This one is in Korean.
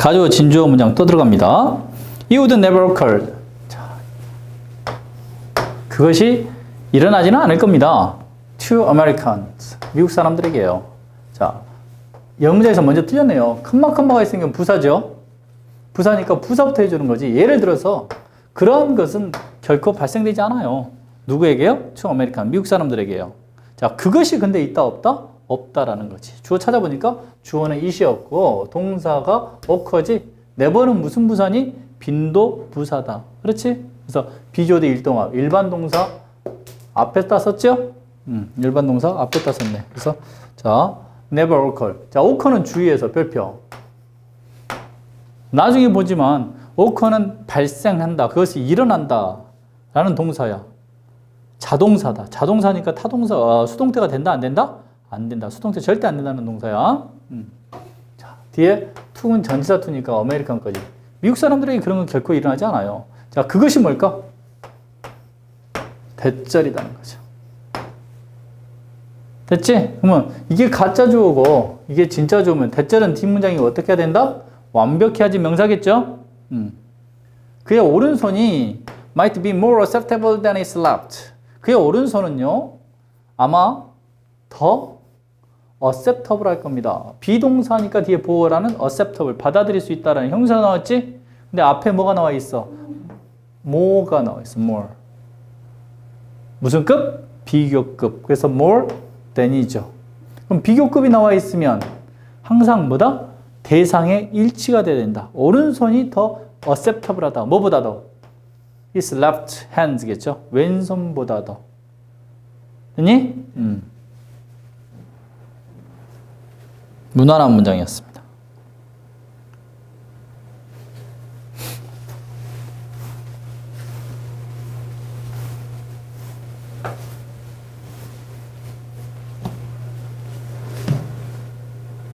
가주어 진주어 문장 또 들어갑니다. It would never occur. 자, 그것이 일어나지는 않을 겁니다. To Americans. 미국 사람들에게요. 자, 영문자에서 먼저 틀렸네요. 컴마컴마가 있으면 부사죠. 부사니까 부사부터 해주는 거지. 예를 들어서 그런 것은 결코 발생되지 않아요. 누구에게요? To American. 미국 사람들에게요. 자, 그것이 근데 있다 없다? 없다라는 거지. 주어 찾아보니까 주어는 it이었고 동사가 occur지. never는 무슨 부사니? 빈도 부사다. 그렇지? 그래서 비조대 일동합 일반 동사 앞에다 썼죠? 음, 일반 동사 앞에다 썼네. 그래서 자, never occur. 자, occur는 주의해서 별표. 나중에 보지만 occur는 발생한다. 그것이 일어난다. 라는 동사야. 자동사다. 자동사니까 타동사, 어, 수동태가 된다, 안 된다? 안 된다. 수동태 절대 안 된다는 동사야. 음. 자, 뒤에 투는 전치사 투니까 아메리칸까지. 미국 사람들에게 그런 건 결코 일어나지 않아요. 자, 그것이 뭘까? 대절이라는 거죠. 됐지? 그러면 이게 가짜 주어고 이게 진짜 주어면 대절은 뒷 문장이 어떻게 해야 된다? 완벽해야지 명사겠죠? 음. 그의 오른손이 might be more acceptable than his left. 그의 오른손은요, 아마 더 acceptable 할 겁니다. 비동사니까 뒤에 보어라는 acceptable, 받아들일 수 있다라는 형사 나왔지? 근데 앞에 뭐가 나와 있어? more가 나와 있어, more. 무슨 급? 비교급. 그래서 more than이죠. 그럼 비교급이 나와 있으면 항상 뭐다? 대상의 일치가 돼야 된다. 오른손이 더 acceptable 하다. 뭐보다 더? his left hands겠죠? 왼손보다 더. 됐니? 음. 무난한 문장이었습니다.